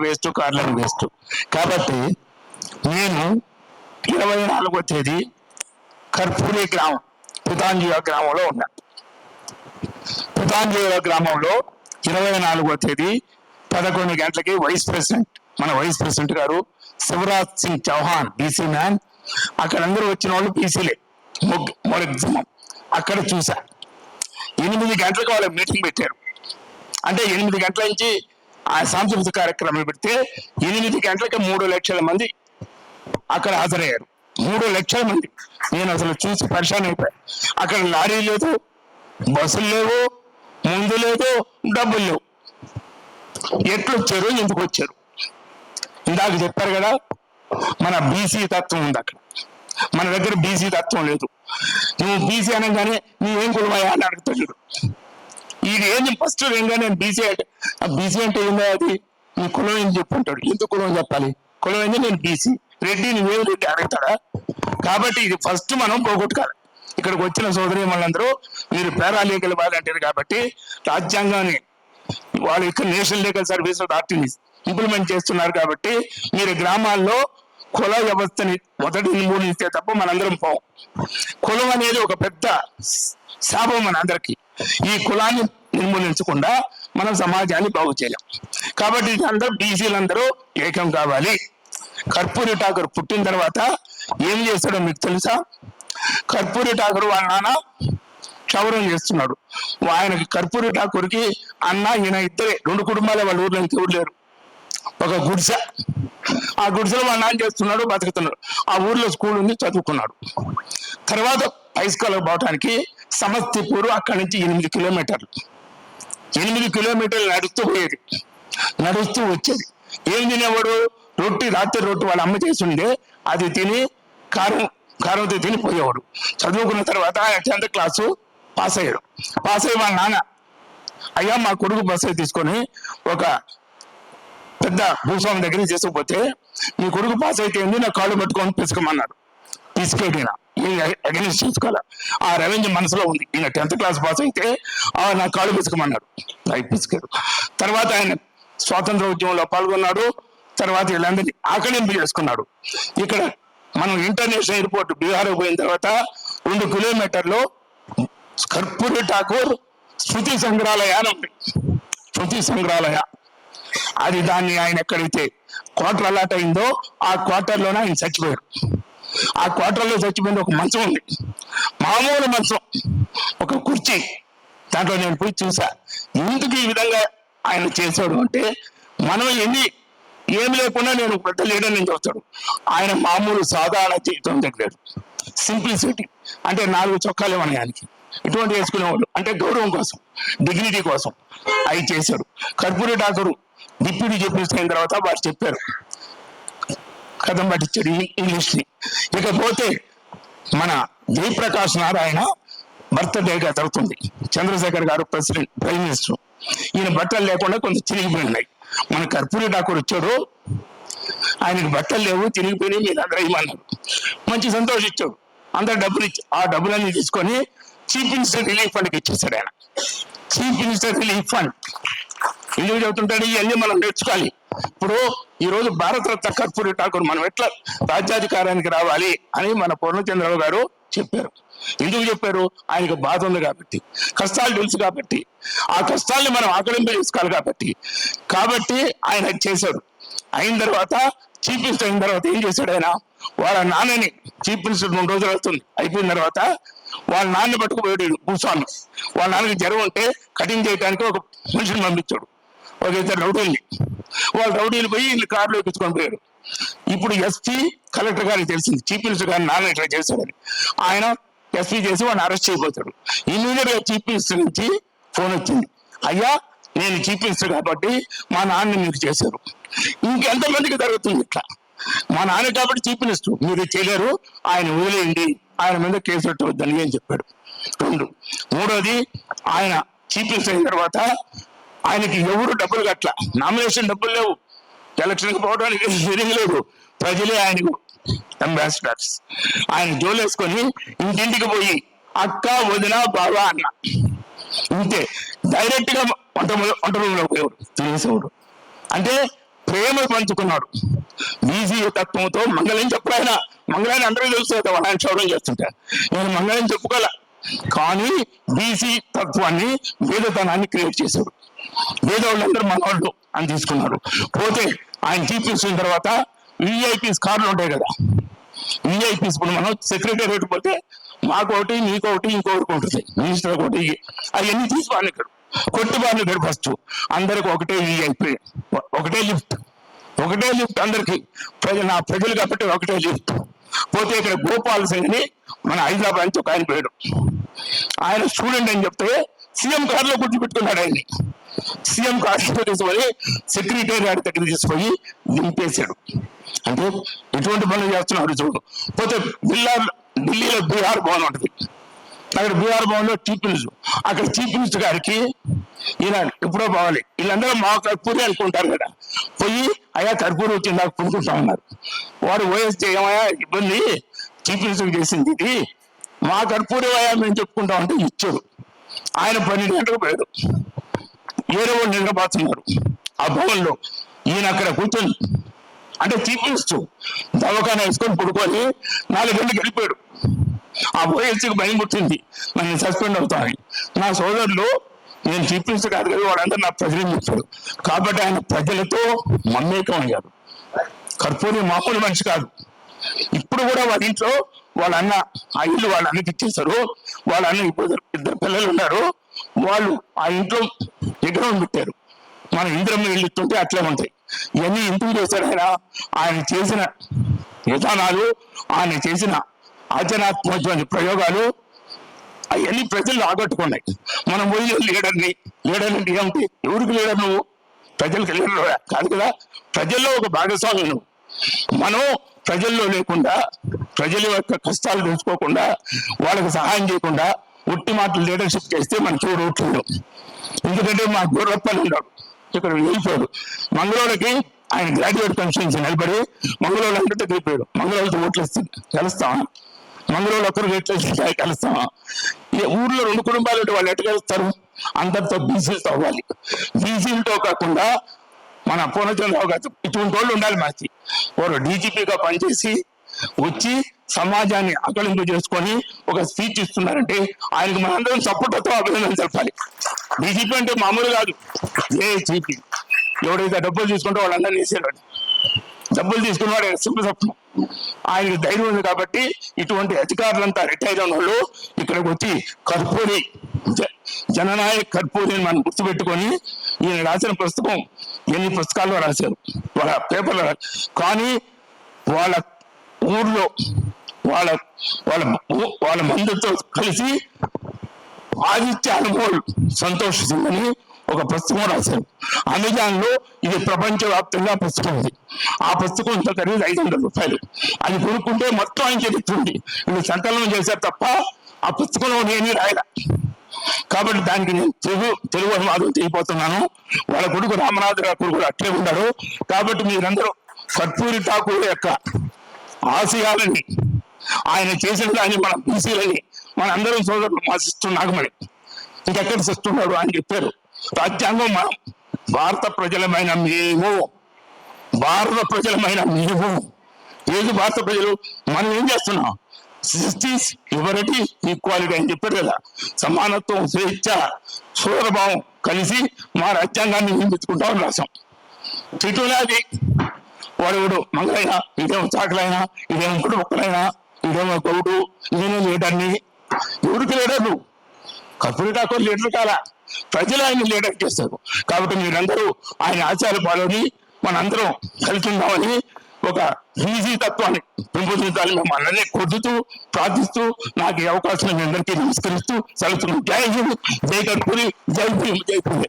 Waste కార్లను waste. కాబట్టి నేను ఇరవై నాలుగో తేదీ కర్పూరి గ్రామం పితాంజీయ గ్రామంలో ఉన్నా. పితాంజీయ గ్రామంలో ఇరవై నాలుగో తేదీ పదకొండు గంటలకి వైస్ ప్రెసిడెంట్ మన వైస్ ప్రెసిడెంట్ గారు శివరాజ్ సింగ్ చౌహాన్ బీసీ మ్యాన్ అక్కడ అందరూ వచ్చిన వాళ్ళు బీసీలే. మొగ్జమం. అక్కడ చూసా. ఎనిమిది గంటలకు వాళ్ళ మీటింగ్ పెట్టారు. అంటే ఎనిమిది గంటల నుంచి ఆ సాంస్కృతిక కార్యక్రమం పెడితే ఎనిమిది గంటలకి మూడు లక్షల మంది అక్కడ హాజరయ్యారు. మూడు లక్షల మంది. నేను అసలు చూసి పరిశాన్ అయిపోయా. అక్కడ లారీ లేదు బస్సులు లేవు ముందు లేదు డబ్బులు లేవు. ఎట్లు వచ్చారు ఎందుకు వచ్చారు? ఇందాక చెప్పారు కదా మన బీసీ తత్వం ఉంది అక్కడ. మన దగ్గర బీసీ తత్వం లేదు. నువ్వు బీసీ అనగానే నువ్వేం కులమయ్యా అని అడుగుతాడు ఇది ఏంది? ఫస్ట్ ఏంగా నేను బీసీ అంటే ఆ బీసీ అంటే ఏందో అది? నీ కులం ఏం చెప్పుంటాడు? ఎందుకు కులం చెప్పాలి. కులం ఏంది? నేను బీసీ రెడ్డి నువ్వేం రెడ్డి అడుగుతాడా? కాబట్టి ఇది ఫస్ట్ మనం పోగొట్టుకోవాలి. ఇక్కడికి వచ్చిన సోదరి వాళ్ళందరూ మీరు పేరాలీగల్ వాళ్ళు అంటారు కాబట్టి రాజ్యాంగాన్ని వాళ్ళు ఇక్కడ నేషనల్ లీగల్ సర్వీస్ ఆర్టీని ఇంప్లిమెంట్ చేస్తున్నారు కాబట్టి మీరు గ్రామాల్లో కుల వ్యవస్థని మొదటి నిర్మూలిస్తే తప్ప మనందరం పోం. కులం అనేది ఒక పెద్ద శాపం మన అందరికీ. ఈ కులాన్ని నిర్మూలించకుండా మనం సమాజాన్ని బాగు చేయలేం. కాబట్టి అందరూ బీసీలందరూ ఏకం కావాలి. కర్పూరి ఠాకూర్ పుట్టిన తర్వాత ఏం చేస్తాడో మీకు తెలుసా? కర్పూరి ఠాకూర్ వాళ్ళ నాన్న క్షౌరం చేస్తున్నాడు. ఆయనకి కర్పూరి ఠాకూర్కి అన్న ఈయన ఇద్దరే రెండు కుటుంబాలే వాళ్ళ ఊర్లో ఇంకెవరు లేరు. ఒక గుడిసె. ఆ గుడిసెలో వాళ్ళ నాన్న చేస్తున్నాడు? బతుకుతున్నాడు. ఆ ఊర్లో స్కూల్ ఉంది చదువుకున్నాడు. తర్వాత హై స్కూల్ పోవటానికి సమస్తిపూర్ అక్కడి నుంచి ఎనిమిది కిలోమీటర్లు. ఎనిమిది కిలోమీటర్లు నడుస్తూ పోయేది. నడుస్తూ వచ్చేది. ఏం తినేవాడు? రొట్టి రాత్రి రొట్టి వాళ్ళ అమ్మ చేస్తుండే. అది తిని కారం కారంతో తిని పోయేవాడు. చదువుకున్న తర్వాత టెన్త్ క్లాసు పాస్ అయ్యాడు. పాస్ అయ్యి వాళ్ళ నాన్న అయ్యా మా కొడుకు బస్సు తీసుకొని ఒక పెద్ద భూస్వామి దగ్గర తీసుకుపోతే మీ కొడుకు పాస్ అయితే ఏంది? నా కాళ్ళు పట్టుకొని పిసుకమన్నాడు. పిసికేడు అగెనిస్ట్ చేసుకోవాలి? ఆ రెవెన్యూ మనసులో ఉంది. ఈయన టెన్త్ క్లాస్ పాస్ అయితే ఆ నా కాళ్ళు పిసుకమన్నాడు. అవి పిసికాడు. తర్వాత ఆయన స్వాతంత్ర ఉద్యమంలో పాల్గొన్నాడు. తర్వాత వీళ్ళందరినీ ఆకలింపు చేసుకున్నాడు. ఇక్కడ మనం ఇంటర్నేషనల్ ఎయిర్పోర్ట్ బీహార్ పోయిన తర్వాత రెండు కిలోమీటర్లు కర్పూరి ఠాకూర్ శృతి సంగ్రహాలయ అని ఉంది శృతి సంగ్రహాలయ. అది దాన్ని ఆయన ఎక్కడైతే క్వార్టర్ అలాట్ అయిందో ఆ క్వార్టర్లోనే ఆయన చచ్చిపోయారు. ఆ క్వార్టర్లో చచ్చిపోయింది ఒక మంచం ఉంది. మామూలు మంచం. ఒక కుర్చీ. దాంట్లో నేను పోయి చూసా. ఎందుకు ఈ విధంగా ఆయన చేశాడు అంటే మనం ఎన్ని ఏమి లేకుండా నేను పెద్ద లీడర్ నేను చెప్తాడు ఆయన మామూలు సాధారణ జీవితం దగ్గర సింప్లిసిటీ అంటే నాలుగు చొక్కాలు ఉన్నాయి ఆయనకి. ఇటువంటి వేసుకునేవాడు అంటే గౌరవం కోసం డిగ్నిటీ కోసం అవి చేశాడు. కర్పూరి ఠాకూర్ డిప్యూటీ చెప్పిన తర్వాత వారు చెప్పారు. కథం పట్టించాడు ఇంగ్లీష్ని. ఇకపోతే మన జయప్రకాష్ నారాయణ బర్త్డేగా జరుగుతుంది చంద్రశేఖర్ గారు ప్రెసిడెంట్ ప్రైమ్ మినిస్టర్. ఈయన బట్టలు లేకుండా కొంత చిరిగిపోయి ఉన్నాయి మన కర్పూరి ఠాకూర్ వచ్చాడు. ఆయనకి బట్టలు లేవు తిరిగిపోయి మీరు అందరూ ఇవ్వన్నారు మంచి సంతోషించాడు అందరు డబ్బులు ఇచ్చి ఆ డబ్బులన్నీ తీసుకొని చీఫ్ మినిస్టర్ రిలీఫ్ ఫండ్కి ఇచ్చేసాడు ఆయన. Chief minister relief fund. ఎందుకు చెబుతుంటాడు ఇవన్నీ మనం నేర్చుకోవాలి. ఇప్పుడు ఈ రోజు భారతరత్న కర్పూరి ఠాకూర్ మనం ఎట్లా రాజ్యాధికారానికి రావాలి అని మన పూర్ణచంద్రరావు గారు చెప్పారు. ఎందుకు చెప్పారు? ఆయనకు బాధ ఉంది కాబట్టి కష్టాలు తెలుసు కాబట్టి. ఆ కష్టాల్ని మనం ఆకలింపు చేసుకోవాలి కాబట్టి. కాబట్టి ఆయన చేశారు చేశాడు. అయిన తర్వాత చీఫ్ మినిస్టర్ అయిన తర్వాత ఏం చేశాడు ఆయన? వాళ్ళ నాన్నని చీఫ్ మినిస్టర్ మూడు రోజులు అవుతుంది అయిపోయిన తర్వాత వాళ్ళ నాన్న పట్టుకుపోయాడు భూస్వామి. వాళ్ళ నాన్నకి జ్వరం ఉంటే కటింగ్ చేయడానికి ఒక మనిషిని పంపించాడు. ఒక ఇద్దరు రౌడీల్ని. వాళ్ళు రౌడీలు పోయి వీళ్ళు కారులో ఎక్కించుకొని పోయారు. ఇప్పుడు ఎస్పీ కలెక్టర్ గారికి తెలిసింది. చీఫ్ మినిస్టర్ గారిని నాన్న ఇట్లా చేశాడని ఆయన ఎస్పీ చేసి వాడిని అరెస్ట్ చేయబోతాడు. ఇమీడియట్గా చీఫ్ మినిస్టర్ నుంచి ఫోన్ వచ్చింది. అయ్యా నేను చీఫ్ మినిస్టర్ కాబట్టి మా నాన్న మీరు చేశారు. ఇంకెంతమందికి జరుగుతుంది ఇట్లా? మా నాన్న కాబట్టి చీఫ్ మినిస్టర్. మీరు చేయలేరు. ఆయన వదిలేయండి. ఆయన మీద కేసు పెట్టవద్దని అని చెప్పాడు. రెండు. మూడోది ఆయన చీఫ్ మినిస్టర్ అయిన తర్వాత ఆయనకి ఎవరు డబ్బులు కట్ల నామినేషన్ డబ్బులు లేవు. ఎలక్షన్కి పోవడానికి హీరింగ్ లేదు. ప్రజలే ఆయనకు అంబాసిడర్స్ ఆయన జోలేసుకొని ఇంటింటికి పోయి అక్క వదిన బావ అన్న. ఇంతే. డైరెక్ట్గా వంట వంట రూమ్లో పోయేవాడు. తినేసేవాడు. అంటే ప్రేమ పంచుకున్నాడు. బీజీ తత్వంతో మంగళం చెప్పడాయన మంగళాన్ని అందరూ తెలుసు కదా ఆయన క్షౌరం చేస్తుంటే. నేను మంగళం చెప్పుకోలే. కానీ బీసీ తత్వాన్ని వేదతనాన్ని క్రియేట్ చేశాడు. వేదవాళ్ళందరూ మనవాళ్ళు అని తీసుకున్నారు పోతే ఆయన చూపించిన తర్వాత విఐపీస్ కార్లు ఉంటాయి కదా. విఐపీస్ ఇప్పుడు మనం సెక్రటేరియట్ పోతే మాకొకటి నీకొకటి ఇంకొకటి ఉంటుంది. మినిస్టర్ ఒకటి అవన్నీ తీసుకోవాలి ఇక్కడ. కొట్టు బార్లు ఫస్ట్ అందరికి ఒకటే విఐపీ ఒకటే లిఫ్ట్. ఒకటే లిఫ్ట్ అందరికి. ప్రజలు నా ప్రజలు కాబట్టి ఒకటే లిఫ్ట్. పోతే ఇక్కడ గోపాల్ సింగ్ అని మన హైదరాబాద్ నుంచి ఒక ఆయన పోయాడు. ఆయన స్టూడెంట్ అని చెప్తే సీఎం కార్లో గుర్తుపెట్టుకున్నాడు ఆయన్ని. సీఎం కార్లో తీసుకొని సెక్రటేరియట్ దగ్గర తీసుకొని నింపేశాడు. అంటే ఎటువంటి పనులు చేస్తున్నాడు చూడు. పోతే జిల్లా ఢిల్లీలో బీహార్ భవన్ ఉంటుంది. అక్కడ బీఆర్ భవన్లో చీఫ్ మినిస్టర్. అక్కడ చీఫ్ మినిస్టర్ గారికి ఈయన ఎప్పుడో పోవాలి. వీళ్ళందరూ మా కర్పూరి అనుకుంటారు కదా. పోయి అయ్యా కర్పూరి వచ్చింది నాకు పునుకుంటా ఉన్నారు వాడు ఓఎస్ ఏమయ్యా ఇబ్బంది? చీఫ్ మినిస్టర్ చేసింది ఇది. మా కర్పూరి అయ్యా మేము చెప్పుకుంటాం అంటే ఇచ్చాడు ఆయన పన్నెండు గంటలకు పోయాడు ఏదో వాళ్ళు నిద్రపోతున్నారు. ఆ భవన్లో ఈయన అక్కడ కూర్చొని అంటే చీఫ్ మినిస్టర్ దవాఖాన వేసుకొని పడుకొని నాలుగు గంటలకు వెళ్ళిపోయాడు. ఆ ఓఎస్సీకి భయం పుట్టింది. నన్ను సస్పెండ్ అవుతామని నా సోదరులు నేను చీఫ్ కాదు కదా వాడంతా నా ప్రజలు చెప్పాడు కాబట్టి ఆయన ప్రజలతో మమేకం అయ్యారు. కర్పూరి మామూలు మనిషి కాదు. ఇప్పుడు కూడా వాళ్ళ ఇంట్లో వాళ్ళ అన్న ఆ ఇల్లు వాళ్ళ అన్నకి ఇచ్చేశారు. వాళ్ళ అన్న ఇప్పుడు ఇద్దరు- ఇద్దరు పిల్లలు ఉన్నారు. వాళ్ళు ఆ ఇంట్లో విగ్రహం పెట్టారు. మన ఇంద్రమ్మ ఇల్లు ఇస్తుంటే అట్లే ఉంటాయి ఇవన్నీ ఎందుకు చేశారు ఆయన? ఆయన చేసిన విధానాలు ఆయన చేసిన ఆచరణాత్మకమైన ప్రయోగాలు అవన్నీ ప్రజలు ఆగొట్టుకున్నాయి మనం పోయి లీడర్ని లీడర్ అంటే ఏమిటి ఎవరికి లీడర్ నువ్వు? ప్రజలకు లీడర్ కాదు కదా? ప్రజల్లో ఒక భాగస్వామి నువ్వు. మనం ప్రజల్లో లేకుండా ప్రజల యొక్క కష్టాలు తెలుసుకోకుండా వాళ్ళకి సహాయం చేయకుండా ఉట్టి మాటలు లీడర్షిప్ చేస్తే మనకి ఎవరు ఓట్లు ఎందుకంటే మా గౌరవప్పని ఉన్నాడు ఇక్కడ వెళ్ళిపోయాడు మంగళూరుకి ఆయన గ్రాడ్యుయేట్ కన్స్టిట్యూన్సీ నిలబడి మంగళూరు అంటే వెళ్ళిపోయాడు మంగళూరుతో ఓట్లు ఇస్తే గెలుస్తాం మంగళూరు ఒకరు ఎట్లా కలుస్తాం ఊర్లో రెండు కుటుంబాలు ఉంటే వాళ్ళు ఎట్లా కలుస్తారు? అందరితో బీసీలతో అవ్వాలి. బీసీలతో కాకుండా మన పూర్ణచంద్రరావు గారు ఇటువంటి వాళ్ళు ఉండాలి మాకి. వారు డీజీపీగా పనిచేసి వచ్చి సమాజాన్ని అకలింపు చేసుకొని ఒక స్పీచ్ ఇస్తున్నారంటే ఆయనకి మనందరం సపోర్ట్తో అభినందన తెలపాలి డీజీపీ అంటే మామూలు కాదు ఏ చీపీ ఎవడైతే డబ్బులు తీసుకుంటే వాళ్ళందరినీ వేసేవాడు డబ్బులు తీసుకున్నవాడు సింపుల్ తప్పు ఆయన ధైర్యం ఉంది కాబట్టి ఇటువంటి అధికారులంతా రిటైర్ అయిన వాళ్ళు ఇక్కడికి వచ్చి కర్పూరి జ- జననాయక్ కర్పూరిని మనం గుర్తుపెట్టుకొని ఈయన రాసిన పుస్తకం ఎన్ని పుస్తకాల్లో రాశారు? వాళ్ళ పేపర్లో కానీ వాళ్ళ ఊర్లో వాళ్ళ వాళ్ళ వాళ్ళ మందితో కలిసి ఆదిత్య అనుభవం సంతోషిస్తుందని ఒక పుస్తకం రాశారు. అమెజాన్లో ఇది ప్రపంచవ్యాప్తంగా పుస్తకం ఉంది ఆ పుస్తకం ఇంత ఖరీదు ఐదు వందల రూపాయలు. అది కొనుక్కుంటే మొత్తం ఆయన చరిత్రుంది. వీళ్ళు సంకలనం చేశారు తప్ప ఆ పుస్తకంలో నేను రాయల. కాబట్టి దానికి నేను తెలుగు తెలుగు అనువాదం చేయబోతున్నాను. వాళ్ళ కొడుకు రామనాథ్ గారి కొడుకు అట్లే ఉన్నాడు. కాబట్టి మీరందరూ కర్పూరి ఠాకూర్ యొక్క ఆశయాలని ఆయన చేసిన దాన్ని మన బీసీలని మన అందరం సోదరులు మా సిస్టర్ నాగమణి. ఇంకెక్కడ సిస్తున్నాడు అని చెప్పారు. రాజ్యాంగం భారత ప్రజలమైన మేము భారత ప్రజలమైన మేము. ఏది భారత ప్రజలు? మనం ఏం చేస్తున్నాం? జస్టిస్ లిబరిటీ ఈక్వాలిటీ అని చెప్పారు కదా. సమానత్వం స్వేచ్ఛ సోదరభావం కలిసి మా రాజ్యాంగాన్ని నిర్మించుకుంటామని రాశాం ఇటువలే వాడు మంగళైనా ఇదేమో చాకలైనా ఇదేమో ఇప్పుడు ఒక్కలైనా ఇదేమో గౌడు నేనే లీడర్ని. ఎవరికి లీడర్ నువ్వు కర్పూరి ఠాకూర్ లీడర్ కాలా. ప్రజలు ఆయన లీడర్ చేస్తారు. కాబట్టి మీరందరూ ఆయన ఆచార పాలని మనందరం కలిసి ఉందామని ఒక ఈజీ తత్వాన్ని పెంపొందించాలని మేము అందరినీ కొద్దుతూ ప్రార్థిస్తూ నాకు ఈ అవకాశం మీ అందరికీ నమస్కరిస్తూ సెలవుతున్నాం జై హింద్ జై కర్పూరి జై భీమ్ జై పూజ